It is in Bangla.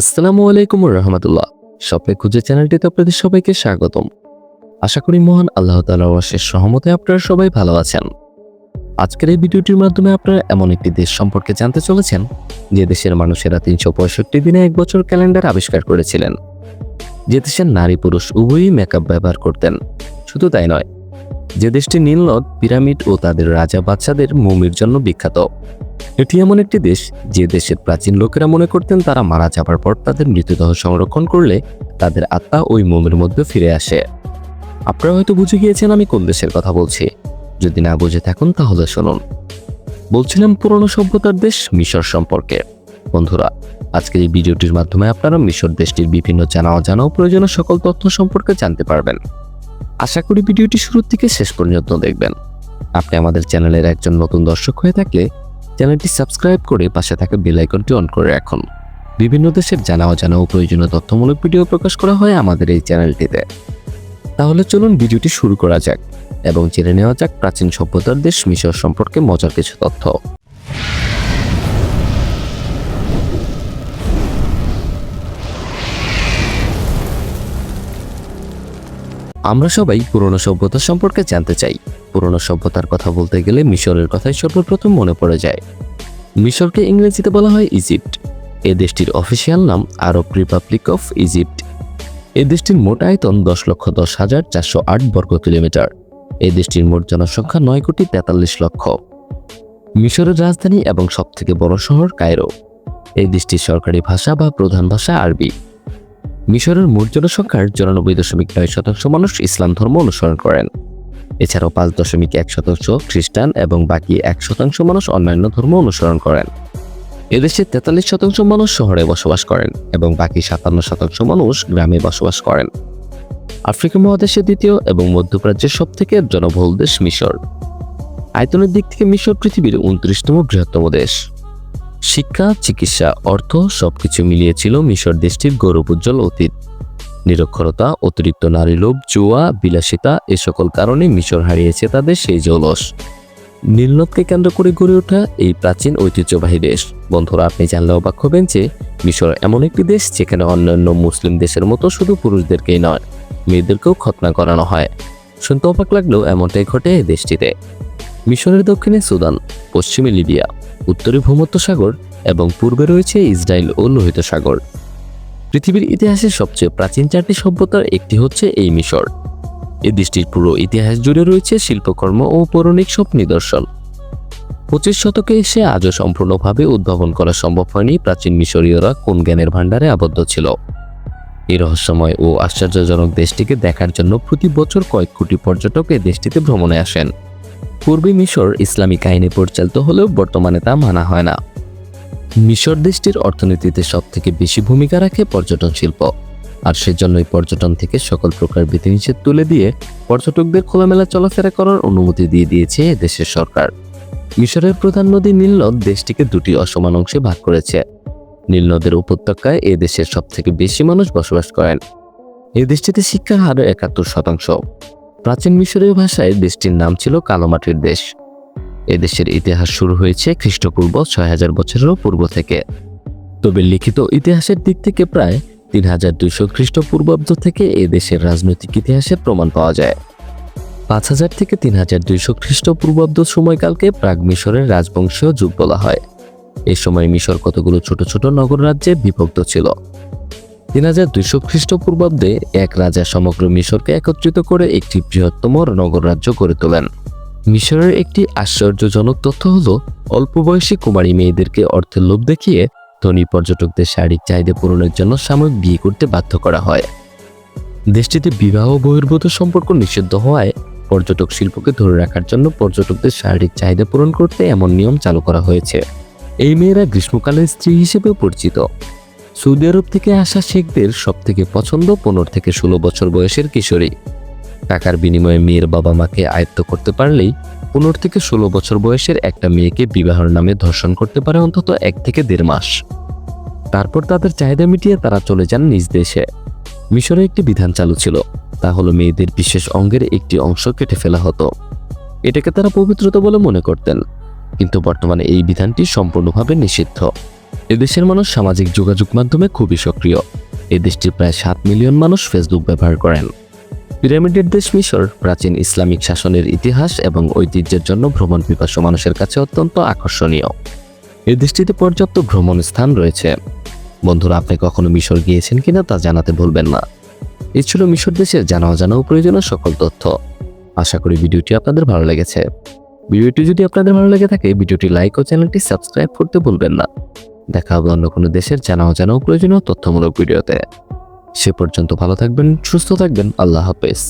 আসসালামু আলাইকুম রহমতুল্লাহ স্বপ্নে খুঁজে চ্যানেলটিতে আপনাদের সবাইকে স্বাগতম। আশা করি মহান আল্লাহ তালার অশেষ সহমতে আপনারা সবাই ভালো আছেন। আজকের এই ভিডিওটির মাধ্যমে আপনারা এমন একটি দেশ সম্পর্কে জানতে চলেছেন, যে দেশের মানুষেরা তিনশো পঁয়ষট্টি দিনে এক বছর ক্যালেন্ডার আবিষ্কার করেছিলেন। যে দেশের নারী পুরুষ উভয়ই মেকআপ ব্যবহার করতেন। শুধু তাই নয়, যে দেশটি নীলনদ পিরামিড ও তাদের রাজা বাচ্চাদের মমির জন্য বিখ্যাত। এটি এমন একটি দেশ যে দেশের প্রাচীন লোকেরা মনে করতেন তারা মারা যাবার পর তাদের মৃতদেহ সংরক্ষণ করলে তাদের আত্মা ওই মোমের মধ্যে ফিরে আসে। আপনারা হয়তো বুঝে গিয়েছেন আমি কোন দেশের কথা বলছি। যদি না বুঝে থাকুন, তাহলে শুনুন। বলছিলাম পুরনো সভ্যতার দেশ মিশর সম্পর্কে। বন্ধুরা, আজকের এই ভিডিওটির মাধ্যমে আপনারা মিশর দেশটির বিভিন্ন জানা অজানা ও প্রয়োজনীয় সকল তথ্য সম্পর্কে জানতে পারবেন। আশা করি ভিডিওটি শুরুর থেকে শেষ পর্যন্ত দেখবেন। আপনি আমাদের চ্যানেলের একজন নতুন দর্শক হয়ে থাকলে চ্যানেলটি সাবস্ক্রাইব করে পাশে থাকা বেল আইকনটি অন করে রাখুন। বিভিন্ন দেশের জানা অজানা ও প্রয়োজনীয় তথ্যমূলক ভিডিও প্রকাশ করা হয় আমাদের এই চ্যানেলটিতে। তাহলে চলুন ভিডিওটি শুরু করা যাক এবং জেনে নেওয়া যাক প্রাচীন সভ্যতার দেশ মিশর সম্পর্কে মজার কিছু তথ্য। আমরা সবাই পুরনো সভ্যতা সম্পর্কে জানতে চাই। পুরনো সভ্যতার কথা বলতে গেলে মিশরের কথাই সর্বপ্রথম মনে পড়ে যায়। মিশরকে ইংরেজিতে বলা হয় ইজিপ্ট। এ দেশটির অফিসিয়াল নাম আরব রিপাবলিক অফ ইজিপ্ট। এ দেশটির মোট আয়তন দশ লক্ষ দশ হাজার চারশো আট বর্গ কিলোমিটার। এই দেশটির মোট জনসংখ্যা নয় কোটি তেতাল্লিশ লক্ষ। মিশরের রাজধানী এবং সবথেকে বড় শহর কায়রো। এই দেশটির সরকারি ভাষা বা প্রধান ভাষা আরবি। মিশরের মোট জনসংখ্যার চুরানব্বই দশমিক নয় শতাংশ মানুষ ইসলাম ধর্ম অনুসরণ করেন। এছাড়াও পাঁচ দশমিক এক শতাংশ খ্রিস্টান এবং বাকি এক শতাংশ মানুষ অন্যান্য ধর্ম অনুসরণ করেন। এদেশে তেতাল্লিশ শতাংশ মানুষ শহরে বসবাস করেন এবং বাকি সাতান্ন শতাংশ মানুষ গ্রামে বসবাস করেন। আফ্রিকা মহাদেশের দ্বিতীয় এবং মধ্যপ্রাচ্যের সব থেকে জনবহুল দেশ মিশর। আয়তনের দিক থেকে মিশর পৃথিবীর উনত্রিশতম বৃহত্তম দেশ। শিক্ষা, চিকিৎসা, অর্থ সবকিছু মিলিয়ে ছিল মিশর দেশটির গৌরবোজ্জ্বল অতীত। নিরক্ষরতা, অতিরিক্ত নারী লোভ, জুয়া, বিলাসিতা এ সকল কারণে মিশর হারিয়েছে তাদের সেই জৌলস। নীলনদকে কেন্দ্র করে গড়ে ওঠা এই প্রাচীন ঐতিহ্যবাহী দেশ। বন্ধুরা, আপনি জানলে অবাক হবেন যে মিশর এমন একটি দেশ যেখানে অন্যান্য মুসলিম দেশের মতো শুধু পুরুষদেরকেই নয়, মেয়েদেরকেও খতনা করানো হয়। শুনতে অবাক লাগলেও এমনটাই ঘটে দেশটিতে। মিশরের দক্ষিণে সুদান, পশ্চিমে লিবিয়া। উত্তরে ভূমধ্যসাগর এবং পূর্বে রয়েছে ইসরায়েল ও লোহিত সাগর। পৃথিবীর ইতিহাসের সবচেয়ে প্রাচীন চারটি সভ্যতার একটি হচ্ছে এই মিশর। এই দেশটির পুরো ইতিহাস জুড়ে রয়েছে শিল্পকর্ম ও পৌরাণিক সব নিদর্শন। পঁচিশ শতকে এসে আজও সম্পূর্ণভাবে উদ্ভাবন করা সম্ভব হয়নি প্রাচীন মিশরীয়রা কোন জ্ঞানের ভাণ্ডারে আবদ্ধ ছিল। এই রহস্যময় ও আশ্চর্যজনক দেশটিকে দেখার জন্য প্রতি বছর কয়েক কোটি পর্যটক এই দেশটিতে ভ্রমণে আসেন। পূর্বে মিশর ইসলামিক আইনে পরিচালিত হলেও বর্তমানে তা মানা হয় না। মিশর দেশটির অর্থনীতিতে সবথেকে বেশি ভূমিকা রাখে পর্যটন শিল্প। আর সেজন্যই পর্যটন থেকে সকল প্রকার বিধিনিষেধ তুলে দিয়ে পর্যটকদের খোলামেলা চলাফেরা করার অনুমতি দিয়ে দিয়েছে দেশের সরকার। মিশরের প্রধান নদী নীলনদ দেশটিকে দুটি অসমান অংশে ভাগ করেছে। নীলনদের উপত্যকায় এ দেশের সবথেকে বেশি মানুষ বসবাস করেন। এ দেশটিতে শিক্ষার হার একাত্তর শতাংশ। প্রাচীন মিশরীয় ভাষায় দেশটির নাম ছিল কালোমাটির দেশ। এ দেশের ইতিহাস শুরু হয়েছে খ্রিস্টপূর্ব ছয় হাজার বছরেরও পূর্ব থেকে। তবে লিখিত ইতিহাসের দিক থেকে প্রায় তিন হাজার দুইশো খ্রিস্টপূর্বাব্দ থেকে এ দেশের রাজনৈতিক ইতিহাসের প্রমাণ পাওয়া যায়। পাঁচ হাজার থেকে তিন হাজার দুইশো খ্রিস্টপূর্বাব্দ সময়কালকে প্রাগ মিশরের রাজবংশীয় যুগ বলা হয়। এ সময় মিশর কতগুলো ছোট ছোট নগর রাজ্যে বিভক্ত ছিল। তিন হাজার দুইশো খ্রিস্টপূর্বাব্দে এক রাজা সমগ্র মিশরকে একত্রিত করে একটি বৃহত্তম নগর রাজ্য গড়ে তোলেন। মিশরের একটি আশ্চর্যজনক তথ্য হল, অল্প বয়সী কুমারী মেয়েদেরকে অর্থের লোভ দেখিয়ে ধনী পর্যটকদের শারীরিক চাহিদা পূরণের জন্য সাময়িক বিয়ে করতে বাধ্য করা হয়। দেশটিতে বিবাহ বহির্ভূত সম্পর্ক নিষিদ্ধ হওয়ায় পর্যটক শিল্পকে ধরে রাখার জন্য পর্যটকদের শারীরিক চাহিদা পূরণ করতে এমন নিয়ম চালু করা হয়েছে। এই মেয়েরা গ্রীষ্মকালের স্ত্রী হিসেবেও পরিচিত। সৌদি আরব থেকে আসা শেখদের সব থেকে পছন্দ পনেরো থেকে ষোলো বছর বয়সের কিশোরী। টাকার বিনিময়ে মেয়ের বাবা মাকে আয়ত্ত করতে পারলেই পনেরো থেকে ষোলো বছর বয়সের একটা মেয়েকে বিবাহের নামে ধর্ষণ করতে পারে অন্তত এক থেকে দেড় মাস। তারপর তাদের চাহিদা মিটিয়ে তারা চলে যান নিজ দেশে। মিশরে একটি বিধান চালু ছিল, তা হলো মেয়েদের বিশেষ অঙ্গের একটি অংশ কেটে ফেলা হতো। এটাকে তারা পবিত্রতা বলে মনে করতেন, কিন্তু বর্তমানে এই বিধানটি সম্পূর্ণভাবে নিষিদ্ধ। এদেশের মানুষ সামাজিক যোগাযোগ মাধ্যমে খুবই সক্রিয়। এই দেশটির প্রায় সাত মিলিয়ন মানুষ ফেসবুক ব্যবহার করেন। পিরামিডের দেশ মিশর প্রাচীন ইসলামিক শাসনের ইতিহাস এবং ঐতিহ্যের জন্য ভ্রমণ পিপাসু মানুষের কাছে অত্যন্ত আকর্ষণীয়। এই দেশটিতে পর্যাপ্ত ভ্রমণ স্থান রয়েছে। বন্ধুরা, আপনি কখনো মিশর গিয়েছেন কিনা তা জানাতে ভুলবেন না। এ ছিল মিশর দেশের জানা অজানা প্রয়োজনীয় সকল তথ্য। আশা করি ভিডিওটি আপনাদের ভালো লেগেছে। ভিডিওটি যদি আপনাদের ভালো লেগে থাকে, ভিডিওটি লাইক ও চ্যানেলটি সাবস্ক্রাইব করতে ভুলবেন না। দেখা হবে অন্য কোনো দেশের জানা অজানা প্রয়োজনীয় তথ্যমূলক ভিডিওতে। সে পর্যন্ত ভালো থাকবেন, সুস্থ থাকবেন, আল্লাহ হাফেজ।